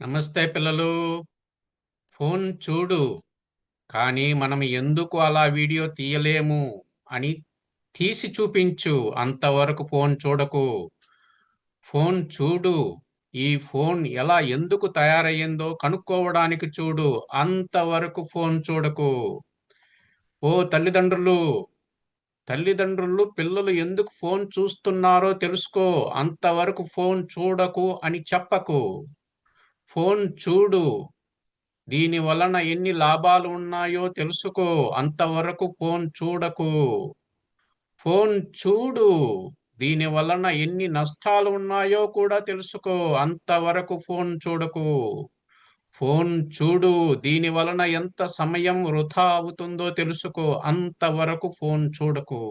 నమస్తే పిల్లలు. ఫోన్ చూడు. కానీ మనం ఎందుకు అలా వీడియో తీయలేము అని తీసి చూపించు. అంతవరకు ఫోన్ చూడకు. ఫోన్ చూడు. ఈ ఫోన్ ఎలా ఎందుకు తయారయ్యిందో కనుక్కోవడానికి చూడు. అంతవరకు ఫోన్ చూడకు. ఓ తల్లిదండ్రులు తల్లిదండ్రులు పిల్లలు ఎందుకు ఫోన్ చూస్తున్నారో తెలుసుకో. అంతవరకు ఫోన్ చూడకు అని చెప్పకు. ఫోన్ చూడు. దీని వలన ఎన్ని లాభాలు ఉన్నాయో తెలుసుకో. అంతవరకు ఫోన్ చూడకు. ఫోన్ చూడు. దీని వలన ఎన్ని నష్టాలు ఉన్నాయో కూడా తెలుసుకో. అంతవరకు ఫోన్ చూడకు. ఫోన్ చూడు. దీని వలన ఎంత సమయం వృధా అవుతుందో తెలుసుకో. అంతవరకు ఫోన్ చూడకు.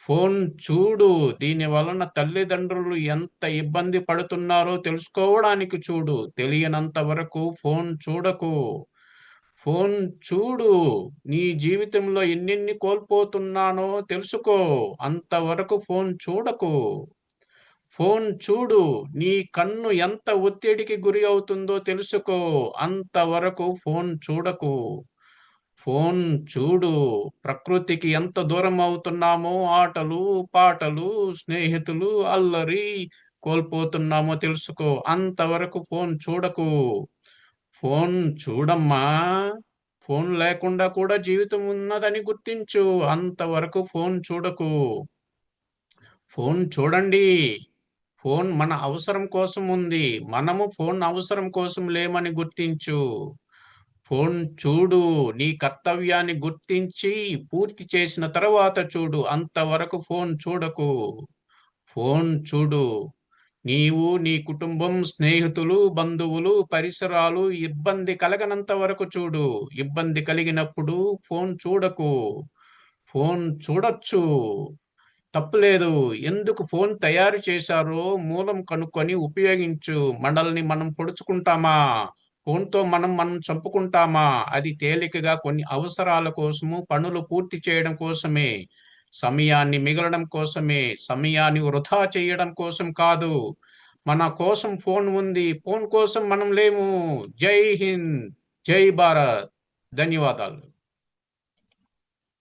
ఫోన్ చూడు దీని వలన తల్లిదండ్రులు ఎంత ఇబ్బంది పడుతున్నారో తెలుసుకోవడానికి చూడు. తెలియనంత వరకు ఫోన్ చూడకు. ఫోన్ చూడు నీ జీవితంలో ఎన్నెన్ని కోల్పోతున్నానో తెలుసుకో. అంతవరకు ఫోన్ చూడకు. ఫోన్ చూడు నీ కన్ను ఎంత ఒత్తిడికి గురి అవుతుందో తెలుసుకో. అంతవరకు ఫోన్ చూడకు. ఫోన్ చూడు ప్రకృతికి ఎంత దూరం అవుతున్నామో ఆటలు పాటలు స్నేహితులు అల్లరి కోల్పోతున్నామో తెలుసుకో. అంతవరకు ఫోన్ చూడకు. ఫోన్ చూడమ్మా. ఫోన్ లేకుండా కూడా జీవితం ఉన్నదని గుర్తించు. అంతవరకు ఫోన్ చూడకు. ఫోన్ చూడండి. ఫోన్ మన అవసరం కోసం ఉంది. మనము ఫోన్ అవసరం కోసం లేమని గుర్తించు. ఫోన్ చూడు నీ కర్తవ్యాన్ని గుర్తించి పూర్తి చేసిన తర్వాత చూడు అంతవరకు ఫోన్ చూడకు. ఫోన్ చూడు నీవు నీ కుటుంబం స్నేహితులు బంధువులు పరిసరాలు ఇబ్బంది కలగనంత వరకు చూడు. ఇబ్బంది కలిగినప్పుడు ఫోన్ చూడకు. ఫోన్ చూడొచ్చు. తప్పులేదు. ఎందుకు ఫోన్ తయారు చేశారో మూలం కనుక్కొని ఉపయోగించు. మనల్ని మనం పొడుచుకుంటామా? ఫోన్తో మనం మనం చంపుకుంటామా? అది తేలికగా కొన్ని అవసరాల కోసము పనులు పూర్తి చేయడం కోసమే సమయాన్ని మిగలడం కోసమే సమయాన్ని వృధా చేయడం కోసం కాదు. మన కోసం ఫోన్ ఉంది. ఫోన్ కోసం మనం లేము. జై హింద్. జై భారత్. ధన్యవాదాలు.